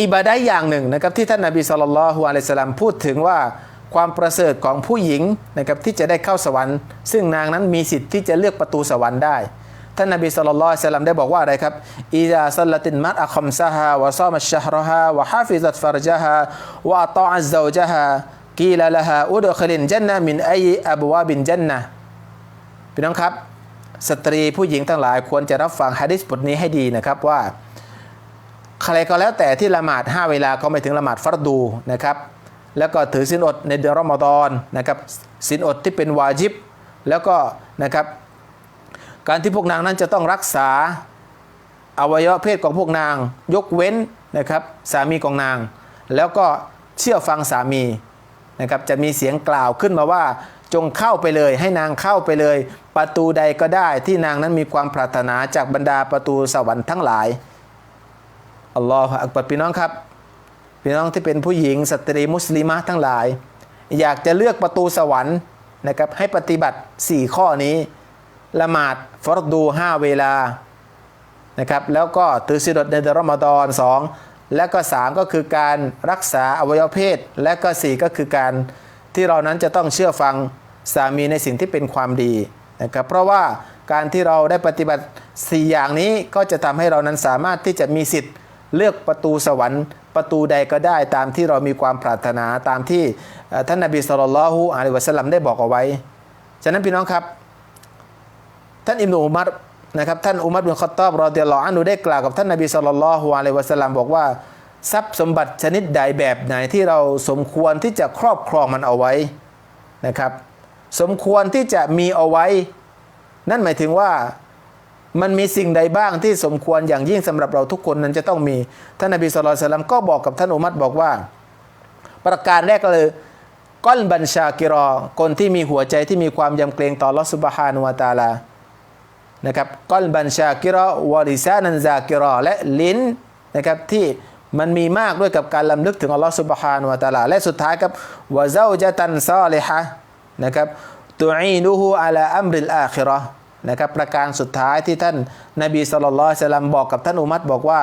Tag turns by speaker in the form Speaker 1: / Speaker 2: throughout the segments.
Speaker 1: อิบาด้อย่างหนึ่งนะครับที่ท่านนาบีสุลต่านละฮ์อะลัยสลามพูดถึงว่าความประเสริฐของผู้หญิงนะครับที่จะได้เข้าสวรรค์ ซึ่งนางนั้นมีสิทธิ์ที่จะเลือกประตูสวรรค์ได้ ท่านนาบีสุลต่านละฮ์อะลัยสลามได้บอกว่าอะไรครับอิดาซัลตินมัตอะคัมซะฮาวะซามัชฮรฮาวะฮาฟิซัตฟัรจฮาวะตออัซซาวจฮากีลาละฮาอุดคลินจันนะมินไออับวาบินจันนะพี่น้องครับ สตรีผู้หญิงทั้งหลายควรจะรับฟังฮะดิษบทนี้ให้ดีนะครับว่า ใครก็แล้วแต่ที่ละหมาด 5 เวลาก็ไม่ถึงละหมาดฟัรดูนะครับแล้วก็ถือศีลอดในเดือนรอมฎอนนะครับศีลอดที่เป็นวาจิบ แล้วก็นะครับการที่พวกนางนั้นจะต้องรักษาอวัยวะเพศของพวกนาง ยกเว้นนะครับสามีของนาง แล้วก็เชื่อฟังสามีนะครับจะมีเสียงกล่าวขึ้นมาว่าจงเข้าไปเลยให้นางเข้าไปเลย ประตูใดก็ได้ที่นางนั้นมีความปรารถนาจากบรรดาประตูสวรรค์ทั้งหลาย อัลลอฮฺอักบัรพี่น้องครับ พี่น้องที่เป็นผู้หญิงสตรีมุสลิมะทั้งหลาย อยากจะเลือกประตูสวรรค์นะครับให้ปฏิบัติ 4 ข้อนี้ละหมาดฟรดู 5 เวลานะครับแล้วก็ถือศีลอดในเดือนรอมฎอน2และก็ 3 ก็คือการรักษาอวัยวะเพศ และก็ 4 ก็คือการที่เรานั้นจะต้องเชื่อฟังสามีในสิ่งที่เป็นความดีนะครับเพราะว่าการที่เราได้ปฏิบัติ 4 อย่างนี้ก็จะทำให้เรานั้นสามารถที่จะมีสิทธิ์ เลือกประตูสวรรค์ประตูใดก็ได้ตามที่เรามีความปรารถนาตามที่ท่านนบีสุลต่านละฮุอะลัยวะสลัมได้บอกเอาไว้ ฉะนั้นพี่น้องครับ ท่านอิมนุอุมัรนะครับท่านอุมัรบินขัตตอบรอเดียลลออันฮุได้กล่าวกับท่านนบีสุลต่านละฮุอะลัยวะสลัมบอกว่าทรัพย์สมบัติชนิดใดแบบไหนที่เราสมควรที่จะครอบครองมันเอาไว้นะครับ สมควรที่จะมีเอาไว้ นั่นหมายถึงว่า มันมีสิ่งใดบ้างที่สมควรอย่างยิ่งสำหรับเราทุกคนนั้นจะต้องมี ท่านนบีสุลต่านก็บอกกับท่านอุมัรบอกว่า ประการแรกก็เลยก้อนบัญชากิรอ คนที่มีหัวใจที่มีความยำเกรงต่อลอสุบฮานุวาตาลานะครับก้อนบัญชากิรอวาริซานันซากิรอและลิ้นนะครับที่มันมีมากด้วยกับการลำลึกถึงอัลลอฮฺสุบฮานุวาตาลาและสุดท้ายครับวะเจ้าจะตันซาลิฮะนะครับตุอีนูฮูอัลาอัมริลอาคิราะ นะครับประการสุดท้ายที่ท่านนบีสุลต่านละสัลลัมบอกกับท่านอุมัตบอกว่า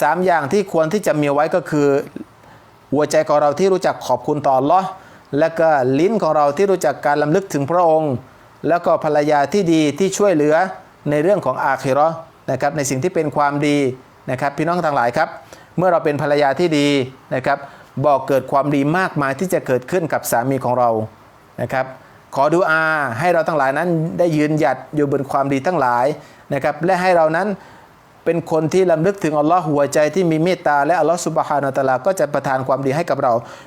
Speaker 1: สามอย่างที่ควรที่จะมีไว้ก็คือ หัวใจของเราที่รู้จักขอบคุณต่อ Allah และก็ลิ้นของเราที่รู้จักการลำลึกถึงพระองค์ แล้วก็ภรรยาที่ดีที่ช่วยเหลือในเรื่องของอาคิราะห์นะครับในสิ่งที่เป็นความดีนะครับพี่น้องทั้งหลายครับ เมื่อเราเป็นภรรยาที่ดีนะครับบอกเกิดความดีมากมายที่จะเกิดขึ้นกับสามีของเรานะครับ ขอดูอาให้เราทั้งหลายนั้นได้ยืนหยัดอยู่บนความดีทั้งหลายนะครับและให้เรานั้นเป็นคนที่ลำลึกถึงอัลลอฮ์หัวใจที่มีเมตตาและอัลลอฮ์สุบฮานาตาลาก็จะประทานความดีให้กับเรา